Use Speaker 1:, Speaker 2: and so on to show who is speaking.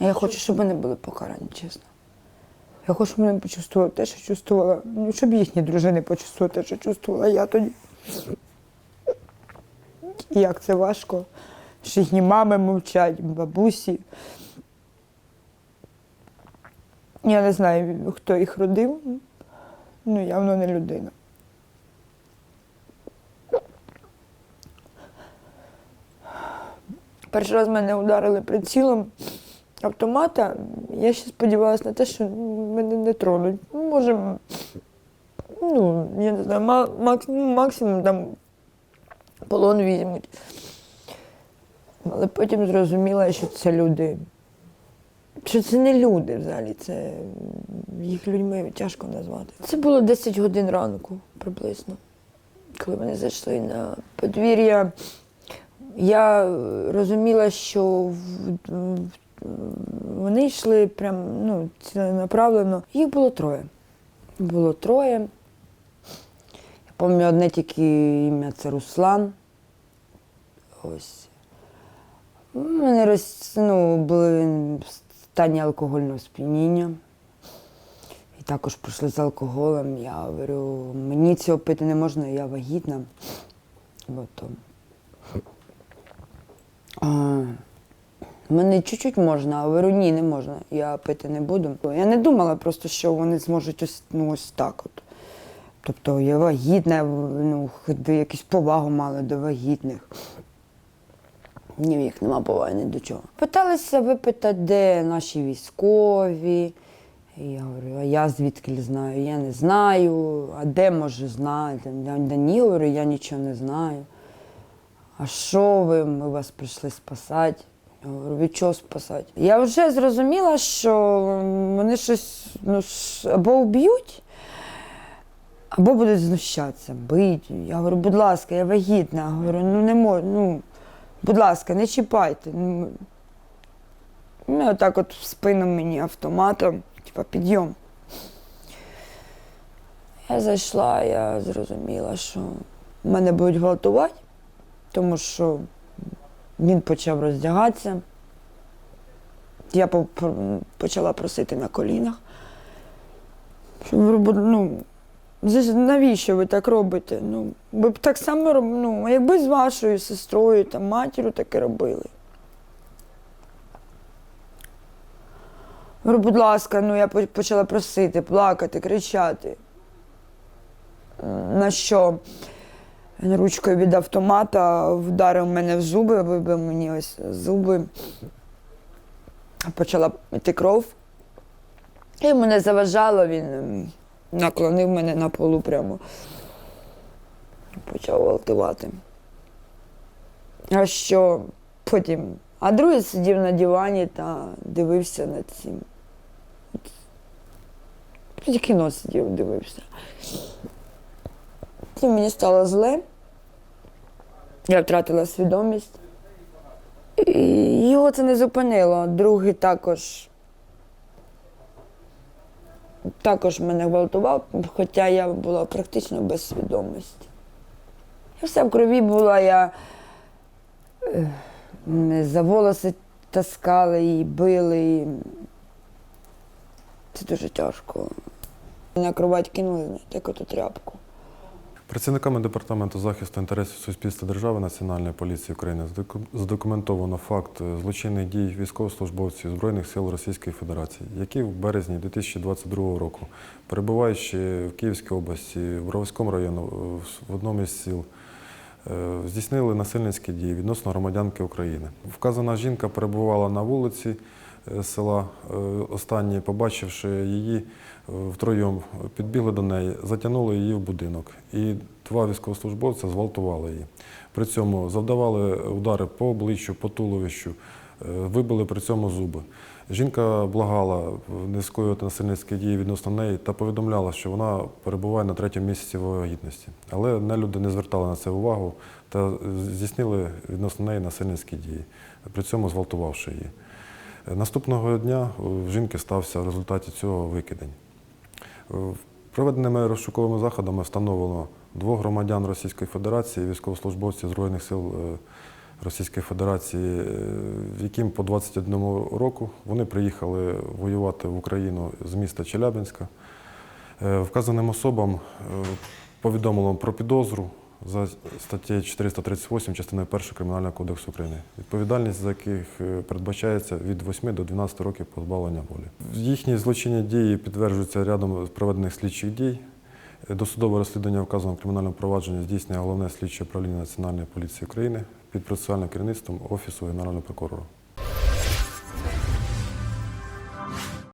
Speaker 1: Я хочу, щоб вони були покарані, чесно. Я хочу, щоб вони почувствували те, що чувствувала. Ну, щоб їхні дружини почувствували те, що чувствувала я тоді. І як це важко, що їхні мами мовчать, бабусі. Я не знаю, хто їх родив. Ну, явно не людина. Перший раз мене ударили прицілом автомата. Я ще сподівалася на те, що мене не тронуть. Ну, може, ну, я не знаю, макс- ну, максимум там полон візьмуть. Але потім зрозуміла, що це люди. Що це не люди взагалі, це їх людьми тяжко назвати. Це було 10 годин ранку приблизно, коли вони зайшли на подвір'я. Я розуміла, що в- вони йшли прям ну, ціленаправленно. Їх було троє. Було троє. Я пам'ятаю одне тільки ім'я це Руслан. Ось. Вони роз, ну, були в стані алкогольного сп'яніння. І також прийшли з алкоголем. Я говорю, мені цього пити не можна, я вагітна. От, то. А, Мене чуть-чуть можна, а говорю, ні, не можна, я пити не буду. Я не думала просто, що вони зможуть ось, ну, ось так от. Тобто я вагітна, ну, хоч би якусь повагу мала до вагітних. Ні, в їх нема поваги ні до чого. Питалися випитати, де наші військові. І я говорю, а я звідки знаю? Я не знаю, а де може знати? Я ні, говорю, я нічого не знаю. А що ви? Ми вас прийшли спасати. Я говорю, від чого спасати? Я вже зрозуміла, що вони щось ну, або вб'ють, або будуть знущатися, бить. Я говорю, будь ласка, я вагітна. Я говорю, ну не можу, ну, будь ласка, не чіпайте. Ну, ну отак от в спину мені автоматом, типа підйом. Я зайшла, я зрозуміла, що мене будуть гвалтувати, тому що він почав роздягатися. Я по- по- почала просити на колінах. Ну, навіщо ви так робите? Ну, ви б так само роб- ну, якби з вашою сестрою та матір'ю таке робили. Говорю, будь ласка, ну я почала просити, плакати, кричати. На що? Ручкою від автомата вдарив мене в зуби, вибив мені ось зуби. Почала йти кров. І мене заважало, він наклонив мене на полу прямо. Почав гвалтувати. А що потім? А другий сидів на дивані та дивився над цим. Кіно сидів, дивився. І мені стало зле. Я втратила свідомість. І його це не зупинило. Другий також. Також мене гвалтував, хоча я була практично без свідомості. Я вся в крові була, я е, за волоси таскали і били. І... Це дуже тяжко. На кровать кинули, оту тряпку.
Speaker 2: Працівниками департаменту захисту інтересів суспільства держави Національної поліції України задоку- задокументовано факт е, злочинних дій військовослужбовців Збройних сил Російської Федерації, які в березні 2022 року, перебуваючи в Київській області, в Броварському районі, е, в одному із сіл, е, здійснили насильницькі дії відносно громадянки України. Вказана жінка перебувала на вулиці села. Е, Останні, побачивши її, е, втроєм підбігли до неї, затягнули її в будинок. І два військовослужбовця зґвалтували її. При цьому завдавали удари по обличчю, по туловищу, е, вибили при цьому зуби. Жінка благала не скоювати насильницькі дії відносно неї та повідомляла, що вона перебуває на третьому місяці вагітності. Але нелюди не звертали на це увагу та здійснили відносно неї насильницькі дії, при цьому зґвалтувавши її. Наступного дня у жінки стався в результаті цього викидень. Е, Проведеними розшуковими заходами встановлено двох громадян Російської Федерації, військовослужбовців Збройних сил е, Російської Федерації, е, яким по 21 року вони приїхали воювати в Україну з міста Челябинська. Вказаним особам повідомлено про підозру за статтею 438 частиною 1 Кримінального кодексу України, відповідальність за яких е, передбачається від 8 до 12 років позбавлення волі. Їхні злочинні дії підтверджуються рядом проведених слідчих дій. Досудове розслідування вказаного кримінального провадження здійснює головне слідче управління Національної поліції України під процесуальним керівництвом Офісу Генерального прокурора.